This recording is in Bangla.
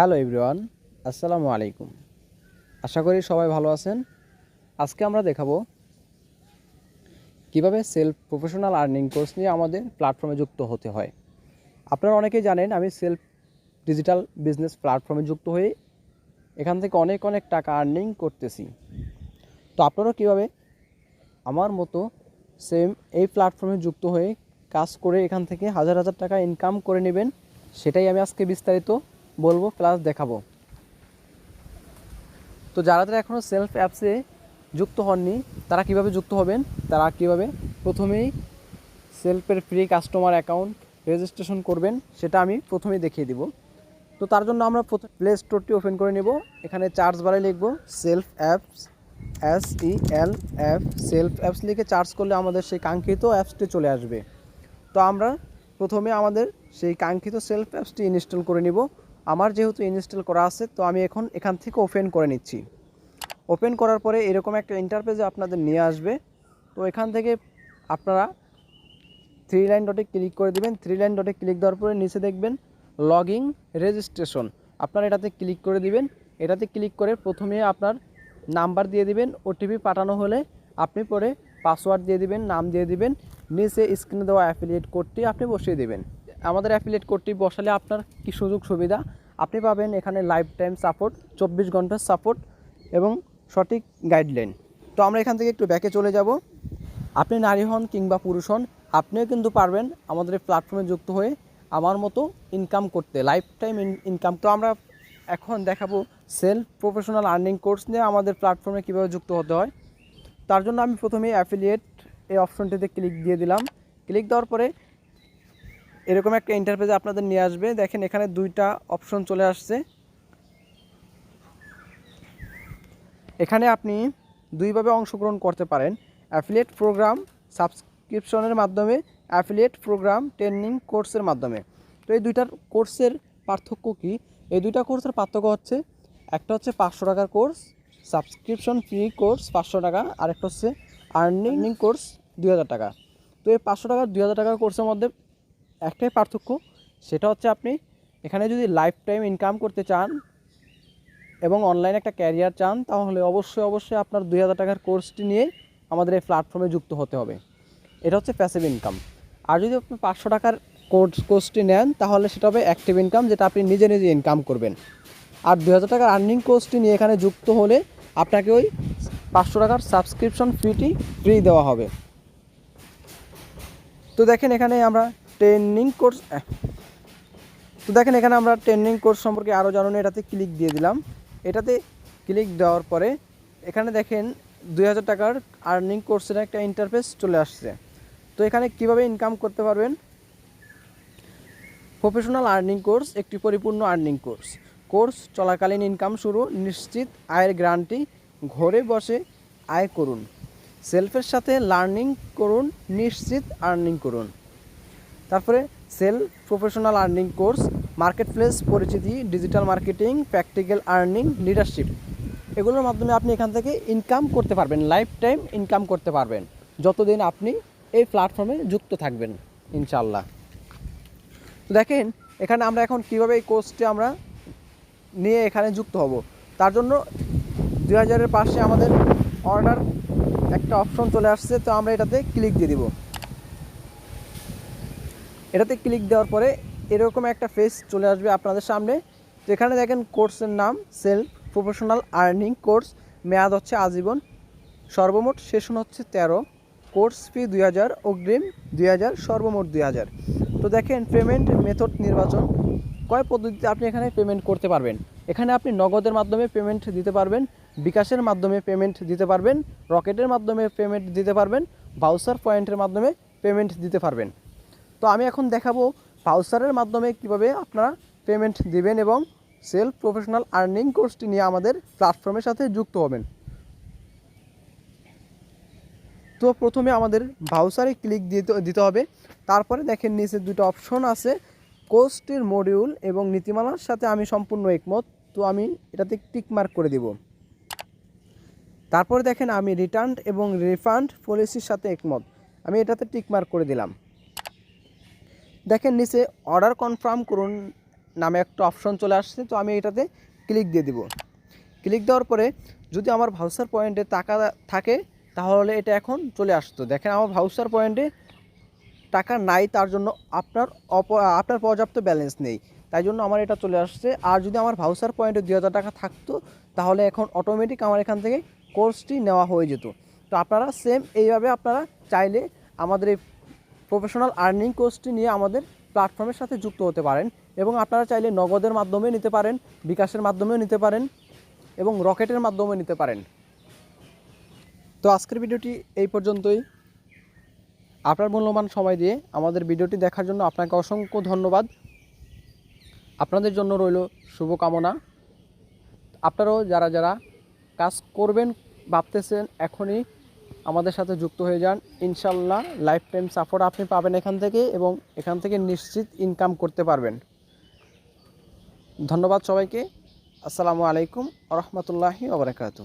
হ্যালো এভরিওয়ান, আসসালামু আলাইকুম। আশা করি সবাই ভালো আছেন। আজকে আমরা দেখাবো কীভাবে সেলফ প্রফেশনাল আর্নিং কোর্স নিয়ে আমাদের প্ল্যাটফর্মে যুক্ত হতে হয়। আপনারা অনেকেই জানেন, আমি সেলফ ডিজিটাল বিজনেস প্ল্যাটফর্মে যুক্ত হয়ে এখান থেকে অনেক অনেক টাকা আর্নিং করতেছি। তো আপনারা কীভাবে আমার মতো সেম এই প্ল্যাটফর্মে যুক্ত হয়ে কাজ করে এখান থেকে হাজার হাজার টাকা ইনকাম করে নেবেন, সেটাই আমি আজকে বিস্তারিত বলব প্লাস দেখাবো। তো যারা যারা এখনও সেলফ অ্যাপসে যুক্ত হননি, তারা কীভাবে যুক্ত হবেন? তারা কীভাবে? প্রথমেই সেলফের ফ্রি কাস্টমার অ্যাকাউন্ট রেজিস্ট্রেশন করবেন, সেটা আমি প্রথমেই দেখিয়ে দিব। তো তার জন্য আমরা প্রথম প্লে স্টোরটি ওপেন করে নেব। এখানে চার্জ বারে লিখব self apps S E L F self apps লিখে চার্জ করলে আমাদের সেই কাঙ্ক্ষিত অ্যাপসটি চলে আসবে। তো আমরা প্রথমে আমাদের সেই কাঙ্ক্ষিত সেলফ অ্যাপসটি ইনস্টল করে নিব। আমার যেহেতু ইনস্টল করা আছে, তো আমি এখন এখান থেকে ওপেন করে নিচ্ছি। ওপেন করার পরে এরকম একটা ইন্টারপেজে আপনাদের নিয়ে আসবে। তো এখান থেকে আপনারা থ্রি লাইন ডটে ক্লিক করে দিবেন। থ্রি লাইন ডটে ক্লিক দেওয়ার পরে নিচে দেখবেন লগিং রেজিস্ট্রেশন আপনারা এটাতে ক্লিক করে দিবেন। এটাতে ক্লিক করে প্রথমে আপনার নাম্বার দিয়ে দিবেন। ওটিপি পাঠানো হলে আপনি পরে পাসওয়ার্ড দিয়ে দিবেন, নাম দিয়ে দিবেন। নিচে স্ক্রিনে দেওয়া অ্যাফিলিয়েট কোডটি আপনি বসিয়ে দেবেন। আমাদের অ্যাফিলিয়েট কোডটি বসালে আপনার কি সুযোগ সুবিধা? আপনি পাবেন এখানে লাইফ টাইম সাপোর্ট চব্বিশ ঘণ্টার সাপোর্ট এবং সঠিক গাইডলাইন তো আমরা এখান থেকে একটু ব্যাকে চলে যাব। আপনি নারী হন কিংবা পুরুষ হন, আপনিও কিন্তু পারবেন আমাদের এই প্ল্যাটফর্মে যুক্ত হয়ে আমার মতো ইনকাম করতে লাইফ টাইম ইনকাম তো আমরা এখন দেখাবো সেলফ প্রফেশনাল আর্নিং কোর্স নিয়ে আমাদের প্ল্যাটফর্মে কীভাবে যুক্ত হতে হয়। তার জন্য আমি প্রথমে অ্যাফিলিয়েট এই অপশনটিতে ক্লিক দিয়ে দিলাম। ক্লিক দেওয়ার পরে এরকম একটা ইন্টারফেসে আপনাদের নিয়ে আসবে। দেখেন এখানে দুইটা অপশন চলে আসছে। এখানে আপনি দুইভাবে অংশগ্রহণ করতে পারেন। অ্যাফিলিয়েট প্রোগ্রাম সাবস্ক্রিপশনের মাধ্যমে অ্যাফিলিয়েট প্রোগ্রাম ট্রেনিং কোর্সের মাধ্যমে। তো এই দুইটার কোর্সের পার্থক্য কী? এই দুইটা কোর্সের পার্থক্য হচ্ছে, একটা হচ্ছে পাঁচশো টাকার কোর্স সাবস্ক্রিপশন ফ্রি কোর্স পাঁচশো টাকা আর একটা হচ্ছে আর্নিং কোর্স দুই হাজার টাকা। তো এই পাঁচশো টাকার দুই হাজার টাকার কোর্সের মধ্যে একটাই পার্থক্য, সেটা হচ্ছে আপনি এখানে যদি লাইফ টাইম ইনকাম করতে চান এবং অনলাইনে একটা ক্যারিয়ার চান, তাহলে অবশ্যই অবশ্যই আপনার দুই হাজার টাকার কোর্সটি নিয়ে আমাদের এই প্ল্যাটফর্মে যুক্ত হতে হবে। এটা হচ্ছে প্যাসিভ ইনকাম আর যদি আপনি পাঁচশো টাকার কোর্স কোর্সটি নেন, তাহলে সেটা হবে অ্যাক্টিভ ইনকাম যেটা আপনি নিজে নিজে ইনকাম করবেন। আর দুই হাজার টাকার আর্নিং কোর্সটি নিয়ে এখানে যুক্ত হলে আপনাকে ওই পাঁচশো টাকার সাবস্ক্রিপশন ফিটি ফ্রি দেওয়া হবে। তো দেখেন এখানে আমরা ট্রেনিং কোর্স তো দেখেন এখানে আমরা ট্রেনিং কোর্স সম্পর্কে আরও জানুন, এটাতে ক্লিক দিয়ে দিলাম। এটাতে ক্লিক দেওয়ার পরে এখানে দেখেন দুই হাজার টাকার আর্নিং কোর্সের একটা ইন্টারফেস চলে আসছে। তো এখানে কীভাবে ইনকাম করতে পারবেন? প্রফেশনাল আর্নিং কোর্স একটি পরিপূর্ণ আর্নিং কোর্স কোর্স চলাকালীন ইনকাম শুরু, নিশ্চিত আয়ের গ্রান্টি ঘরে বসে আয় করুন। সেলফের সাথে লার্নিং করুন, নিশ্চিত আর্নিং করুন। তারপরে sale, professional earning course market place পরিচিতি, digital marketing, practical earning, leadership. এগুলোর মাধ্যমে আপনি এখান থেকে ইনকাম করতে পারবেন লাইফ টাইম ইনকাম করতে পারবেন, যতদিন আপনি এই প্ল্যাটফর্মে যুক্ত থাকবেন ইনশাল্লাহ তো দেখেন, এখানে আমরা এখন কীভাবে এই কোর্সটি আমরা নিয়ে এখানে যুক্ত হব। তার জন্য দুই হাজারের পাশে আমাদের অর্ডার একটা অপশন চলে আসছে, তো আমরা এটাতে ক্লিক দিয়ে দিব। এটাতে ক্লিক দেওয়ার পরে এরকম একটা ফেস চলে আসবে আপনাদের সামনে। যেখানে দেখেন কোর্সের নাম সেলফ প্রফেশনাল আর্নিং কোর্স মেয়াদ হচ্ছে আজীবন সর্বমোট সেশন হচ্ছে তেরো। কোর্স ফি দুই হাজার, অগ্রিম দুই হাজার, সর্বমোট দুই হাজার। তো দেখেন পেমেন্ট মেথড নির্বাচন, কয় পদ্ধতিতে আপনি এখানে পেমেন্ট করতে পারবেন? এখানে আপনি নগদের মাধ্যমে পেমেন্ট দিতে পারবেন, বিকাশের মাধ্যমে পেমেন্ট দিতে পারবেন, রকেটের মাধ্যমে পেমেন্ট দিতে পারবেন ভাউচার পয়েন্টের মাধ্যমে পেমেন্ট দিতে পারবেন। তো আমি এখন দেখাবো ভাউচারের মাধ্যমে কীভাবে আপনারা পেমেন্ট দিবেন এবং সেলফ প্রফেশনাল আর্নিং কোর্সটি নিয়ে আমাদের প্ল্যাটফর্মের সাথে যুক্ত হবেন। তো প্রথমে আমাদের ভাউচারে ক্লিক দিতে দিতে হবে। তারপরে দেখেন নিচে দুটো অপশন আছে কোর্সটির মডিউল এবং নীতিমালার সাথে আমি সম্পূর্ণ একমত। তো আমি এটাতে টিক মার্ক করে দিব। তারপরে দেখেন আমি রিটার্ন এবং রিফান্ড পলিসির সাথে একমত। আমি এটাতে টিক মার্ক করে দিলাম। দেখেন নিচে অর্ডার কনফার্ম করুন নামে একটা অপশন চলে আসছে, তো আমি এটাতে ক্লিক দিয়ে দিব। ক্লিক দেওয়ার পরে যদি আমার ভাউচার পয়েন্টে টাকা থাকে, তাহলে এটা এখন চলে আসতো। দেখেন আমার ভাউচার পয়েন্টে টাকা নাই, তার জন্য আপনার আপনার পর্যাপ্ত ব্যালেন্স নেই। তাই জন্য আমার এটা চলে আসছে। আর যদি আমার ভাউচার পয়েন্টে দুই হাজার টাকা থাকতো, তাহলে এখন অটোমেটিক আমার এখান থেকে কোর্সটি নেওয়া হয়ে যেত। তো আপনারা সেম এইভাবে আপনারা চাইলে আমাদের এই প্রফেশনাল আর্নিং কোর্সটি নিয়ে আমাদের প্ল্যাটফর্মের সাথে যুক্ত হতে পারেন এবং আপনারা চাইলে নগদের মাধ্যমে নিতে পারেন, বিকাশের মাধ্যমেও নিতে পারেন এবং রকেটের মাধ্যমে নিতে পারেন। তো আজকের ভিডিওটি এই পর্যন্তই। আপনার মূল্যবান সময় দিয়ে আমাদের ভিডিওটি দেখার জন্য আপনাকে অসংখ্য ধন্যবাদ। আপনাদের জন্য রইল শুভকামনা। আপনারাও যারা যারা কাজ করবেন, ভাবতেছেন এখনই আমাদের সাথে যুক্ত হয়ে যান। ইনশাল্লাহ লাইফ টাইম সাপোর্ট আপনি পাবেন এখান থেকে এবং এখান থেকে নিশ্চিত ইনকাম করতে পারবেন। ধন্যবাদ সবাইকে। আসসালামু আলাইকুম রহমতুল্লাহি ওবরাকাতু